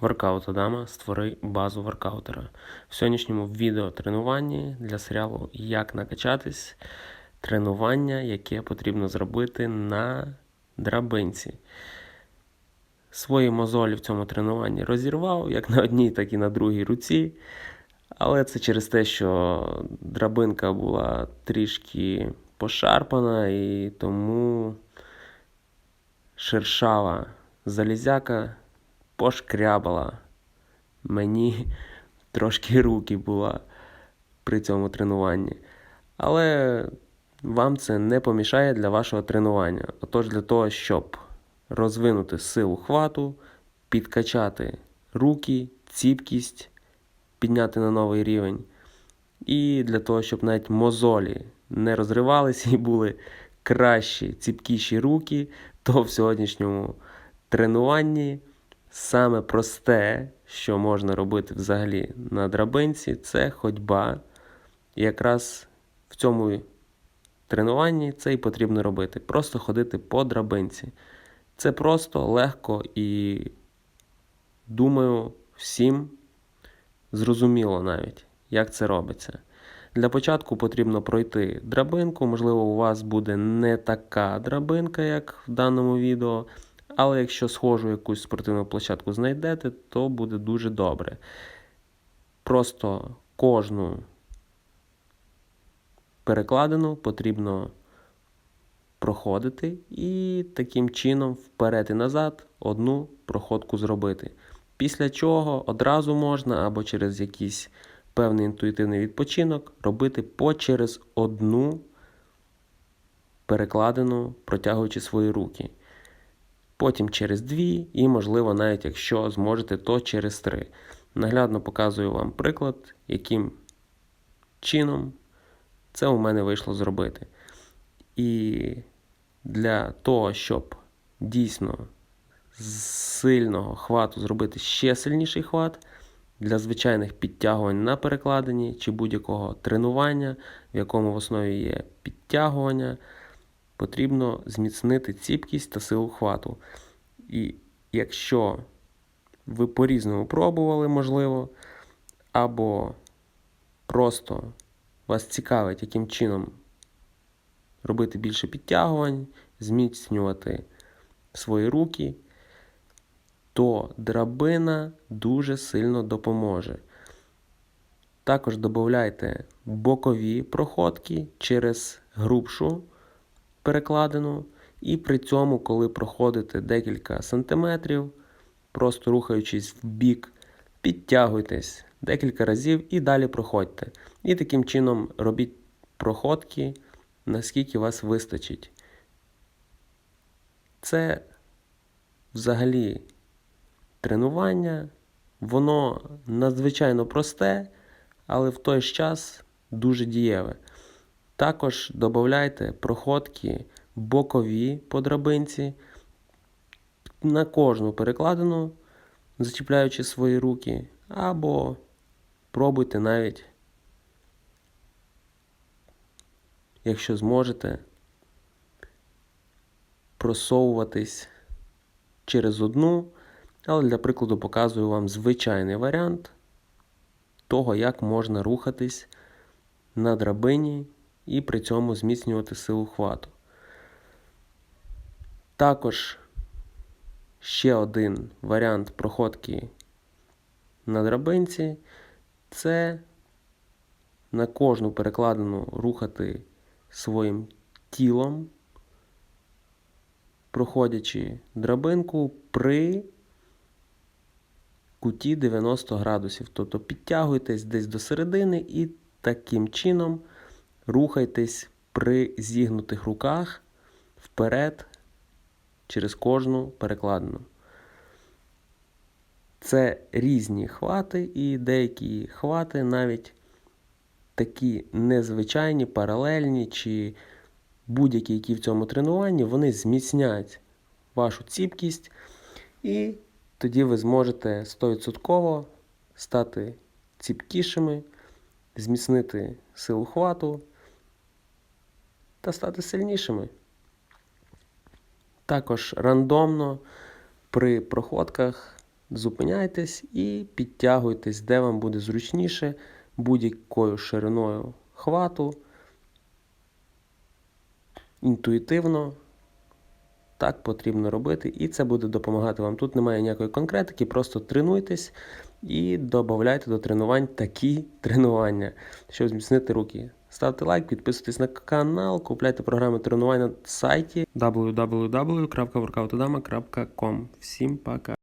Воркаут Адама створи базу воркаутера. В сьогоднішньому відеотренуванні для серіалу Як накачатись тренування, яке потрібно зробити на драбинці. Свої мозолі в цьому тренуванні розірвав як на одній, так і на другій руці. Але це через те, що драбинка була трішки пошарпана, і тому шершава залізяка пошкрябала мені трошки руки була при цьому тренуванні. Але вам це не помішає для вашого тренування. Отож, для того, щоб розвинути силу хвату, підкачати руки, ціпкість, підняти на новий рівень. І для того, щоб навіть мозолі не розривалися і були кращі, ціпкіші руки, то в сьогоднішньому тренуванні саме просте, що можна робити взагалі на драбинці, це ходьба. І якраз в цьому тренуванні це і потрібно робити. Просто ходити по драбинці. Це просто легко і, думаю, всім зрозуміло навіть, як це робиться. Для початку потрібно пройти драбинку. Можливо, у вас буде не така драбинка, як в даному відео. Але якщо схожу якусь спортивну площадку знайдете, то буде дуже добре. Просто кожну перекладину потрібно проходити і таким чином вперед і назад одну проходку зробити. Після чого одразу можна або через якийсь певний інтуїтивний відпочинок робити по через одну перекладину, протягуючи свої руки. Потім через дві, і, можливо, навіть якщо зможете, то через три. Наглядно показую вам приклад, яким чином це у мене вийшло зробити. І для того, щоб дійсно з сильного хвату зробити ще сильніший хват, для звичайних підтягувань на перекладині чи будь-якого тренування, в якому в основі є підтягування, потрібно зміцнити ціпкість та силу хвату. І якщо ви по-різному пробували, можливо, або просто вас цікавить, яким чином робити більше підтягувань, зміцнювати свої руки, то драбина дуже сильно допоможе. Також додайте бокові проходки через грубшу перекладину. І при цьому, коли проходите декілька сантиметрів, просто рухаючись в бік, підтягуйтесь декілька разів і далі проходьте. І таким чином робіть проходки, наскільки вас вистачить. Це взагалі тренування, воно надзвичайно просте, але в той ж час дуже дієве. Також додайте проходки бокові по драбинці, на кожну перекладину, зачіпляючи свої руки, або пробуйте навіть, якщо зможете, просовуватись через одну, але для прикладу показую вам звичайний варіант того, як можна рухатись на драбині і при цьому зміцнювати силу хвату. Також ще один варіант проходки на драбинці це на кожну перекладину рухати своїм тілом, проходячи драбинку при куті 90 градусів. Тобто підтягуйтесь десь до середини і таким чином рухайтесь при зігнутих руках вперед через кожну перекладину. Це різні хвати, і деякі хвати навіть такі незвичайні, паралельні чи будь-які, які в цьому тренуванні, вони зміцнять вашу ціпкість, і тоді ви зможете 100% стати ціпкішими, зміцнити силу хвату та стати сильнішими. Також рандомно при проходках зупиняйтесь і підтягуйтесь, де вам буде зручніше, будь-якою шириною хвату, інтуїтивно. Так потрібно робити, і це буде допомагати вам. Тут немає ніякої конкретики, просто тренуйтесь і додавайте до тренувань такі тренування, щоб зміцнити руки. Ставте лайк, підписуйтесь на канал, купляйте програми тренувань на сайті www.workoutodama.com. Всім пока!